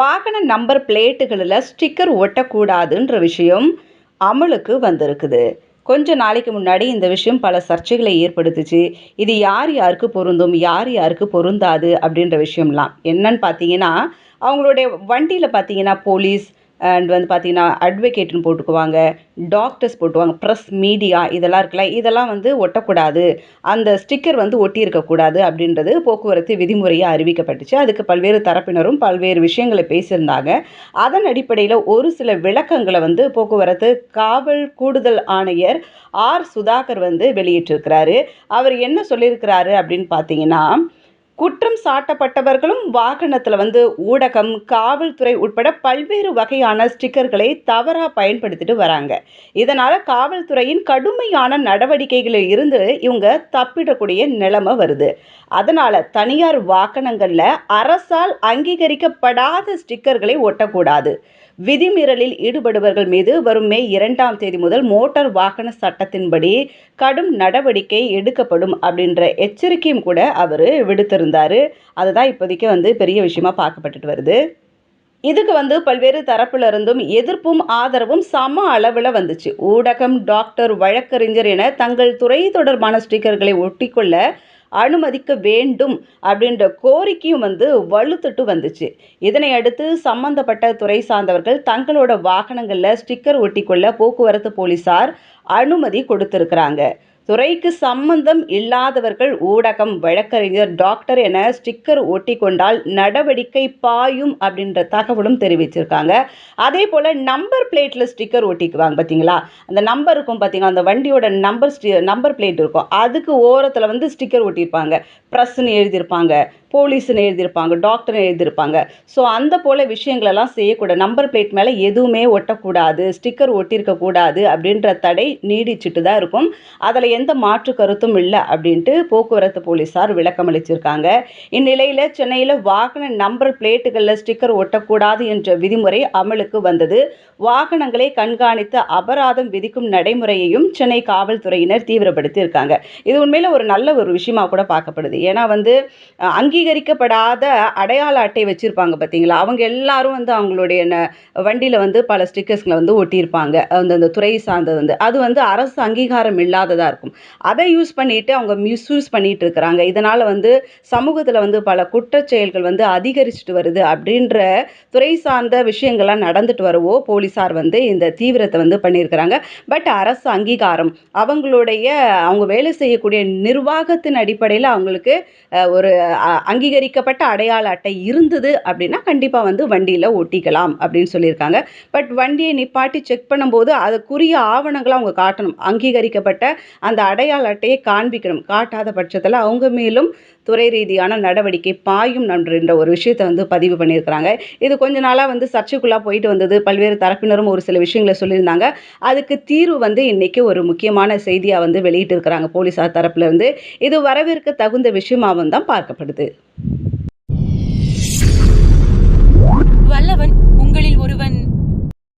வாகன number பிளேட்டுகளில் sticker ஒட்டக்கூடாதுன்ற விஷயம் அமலுக்கு வந்திருக்குது. கொஞ்ச நாளைக்கு முன்னாடி இந்த விஷயம் பல சர்ச்சைகளை ஏற்படுத்துச்சு. இது யார் யாருக்கு பொருந்தும் யார் யாருக்கு பொருந்தாது அப்படின்ற விஷயம்லாம். என்னன்னு பார்த்தீங்கன்னா அவங்களுடைய வண்டியில் பார்த்தீங்கன்னா போலீஸ் அண்ட் வந்து பார்த்தீங்கன்னா அட்வொகேட்னு போட்டுக்குவாங்க டாக்டர்ஸ் போட்டுவாங்க ப்ரெஸ் மீடியா இதெல்லாம் இருக்குல்ல இதெல்லாம் வந்து ஒட்டக்கூடாது. அந்த ஸ்டிக்கர் வந்து ஒட்டி இருக்கக்கூடாது அப்படின்றது போக்குவரத்து விதிமுறையாக அறிவிக்கப்பட்டுச்சு. அதுக்கு பல்வேறு தரப்பினரும் பல்வேறு விஷயங்களை பேசியிருந்தாங்க. அதன் அடிப்படையில் ஒரு சில விளக்கங்களை வந்து போக்குவரத்து காவல் கூடுதல் ஆணையர் ஆர் சுதாகர் வந்து வெளியிட்டிருக்கிறாரு. அவர் என்ன சொல்லியிருக்கிறாரு அப்படின்னு பார்த்தீங்கன்னா குற்றம் சாட்டப்பட்டவர்களும் வாகனத்தில் வந்து ஊடகம் காவல்துறை உட்பட பல்வேறு வகையான ஸ்டிக்கர்களை தவறாக பயன்படுத்திட்டு வராங்க. இதனால் காவல்துறையின் கடுமையான நடவடிக்கைகளில் இருந்து இவங்க தப்பிடக்கூடிய நிலைமை வருது. அதனால் தனியார் வாகனங்களில் அரசால் அங்கீகரிக்கப்படாத ஸ்டிக்கர்களை ஒட்டக்கூடாது. விதிமீறலில் ஈடுபடுபவர்கள் மீது வரும் மே இரண்டாம் தேதி முதல் மோட்டார் வாகன சட்டத்தின்படி கடும் நடவடிக்கை எடுக்கப்படும் அப்படின்ற எச்சரிக்கையும் கூட அவர் விடுத்திருந்தார். அதுதான் இப்போதைக்கு வந்து பெரிய விஷயமா பார்க்கப்பட்டுட்டு வருது. இதுக்கு வந்து பல்வேறு தரப்புல இருந்தும் எதிர்ப்பும் ஆதரவும் சம அளவில் வந்துச்சு. ஊடகம் டாக்டர் வழக்கறிஞர் என தங்கள் துறை தொடர்பான ஸ்டிக்கர்களை ஒட்டிக்கொள்ள அனுமதிக்க வேண்டும் அப்படின்ற கோரிக்கையும் வந்து வலுத்துட்டு வந்துச்சு. இதனை அடுத்து சம்பந்தப்பட்ட துறை சார்ந்தவர்கள் தங்களோட வாகனங்களில் ஸ்டிக்கர் ஒட்டிக்கொள்ள போக்குவரத்து போலீசார் அனுமதி கொடுத்துருக்குறாங்க. துறைக்கு சம்பந்தம் இல்லாதவர்கள் ஊடகம் வழக்கறிஞர் டாக்டர் என ஸ்டிக்கர் ஒட்டி கொண்டால் நடவடிக்கை பாயும் அப்படின்ற தகவலும் தெரிவிச்சிருக்காங்க. அதே போல் நம்பர் பிளேட்டில் ஸ்டிக்கர் ஒட்டிக்குவாங்க பார்த்தீங்களா அந்த நம்பர் இருக்கும் பார்த்தீங்களா அந்த வண்டியோட நம்பர் ஸ்டி நம்பர் பிளேட் இருக்கும். அதுக்கு ஓரத்தில் வந்து ஸ்டிக்கர் ஒட்டியிருப்பாங்க. ப்ரெஸ்ன்னு எழுதியிருப்பாங்க போலீஸ்னு எழுதியிருப்பாங்க டாக்டர்னு எழுதியிருப்பாங்க. ஸோ அந்த போல் விஷயங்களெல்லாம் செய்யக்கூடாது நம்பர் பிளேட் மேலே எதுவுமே ஒட்டக்கூடாது ஸ்டிக்கர் ஒட்டியிருக்கக்கூடாது அப்படின்ற தடை நீடிச்சிட்டு தான் இருக்கும். அதில் எந்த மாற்று கருத்தும் இல்லை அப்படின்ட்டு போக்குவரத்து போலீஸார் விளக்கம் அளிச்சிருக்காங்க. இந்நிலையில் சென்னையில் வாகன நம்பர் பிளேட்டுகளில் ஸ்டிக்கர் ஒட்டக்கூடாது என்ற விதிமுறை அமலுக்கு வந்தது. வாகனங்களை கண்காணித்து அபராதம் விதிக்கும் நடைமுறையையும் சென்னை காவல்துறையினர் தீவிரப்படுத்தியிருக்காங்க. இது உண்மையில் ஒரு நல்ல ஒரு விஷயமா கூட பார்க்கப்படுது. ஏன்னா வந்து அங்கீகரிக்கப்படாத அடையாள அட்டை வச்சுருப்பாங்க பார்த்தீங்களா அவங்க எல்லாரும் வந்து அவங்களுடைய வண்டியில் வந்து பல ஸ்டிக்கர்ஸ்களை வந்து ஒட்டியிருப்பாங்க. அந்த அந்த துறை சார்ந்தது வந்து. அது வந்து அரசு அங்கீகாரம் இல்லாததாக இருக்கும். அதை யூஸ் பண்ணிட்டு அவங்க மிஸ்யூஸ் பண்ணிட்டு இருக்கிறாங்க இதனால் வந்து சமூகத்தில் வந்து பல குற்றச்செயல்கள் வந்து அதிகரிச்சுட்டு வருது அப்படின்ற துறை சார்ந்த விஷயங்கள்லாம் நடந்துட்டு வரவோ போலீஸார் வந்து இந்த தீவிரத்தை வந்து பண்ணியிருக்கிறாங்க பட் அரசு அங்கீகாரம் அவங்களுடைய அவங்க வேலை செய்யக்கூடிய நிர்வாகத்தின் அடிப்படையில் அவங்களுக்கு ஒரு அங்கீகரிக்கப்பட்ட அடையாள அட்டை இருந்தது அப்படின்னா கண்டிப்பாக வந்து வண்டியில் ஒட்டிக்கலாம் அப்படின்னு சொல்லியிருக்காங்க. பட் வண்டியை நிப்பாட்டி செக் பண்ணும்போது அதுக்குரிய ஆவணங்களை அவங்க காட்டணும். அங்கீகரிக்கப்பட்ட அந்த அடையாள அட்டையை காண்பிக்கணும். காட்டாத பட்சத்தில் அவங்க மேலும் துறை ரீதியான நடவடிக்கை பாயும் என்ற ஒரு விஷயத்தை வந்து பதிவு பண்ணியிருக்கிறாங்க. இது கொஞ்ச நாளாக வந்து சர்ச்சைக்குள்ளாக போயிட்டு வந்தது. பல்வேறு தரப்பினரும் ஒரு சில விஷயங்களை சொல்லியிருந்தாங்க. அதுக்கு தீர்வு வந்து இன்றைக்கி ஒரு முக்கியமான செய்தியாக வந்து வெளியிட்டிருக்கிறாங்க போலீஸார் தரப்புலேருந்து. இது வரவேற்க தகுந்த விஷயமாகவும் தான் பார்க்கப்படுது. வல்லவன்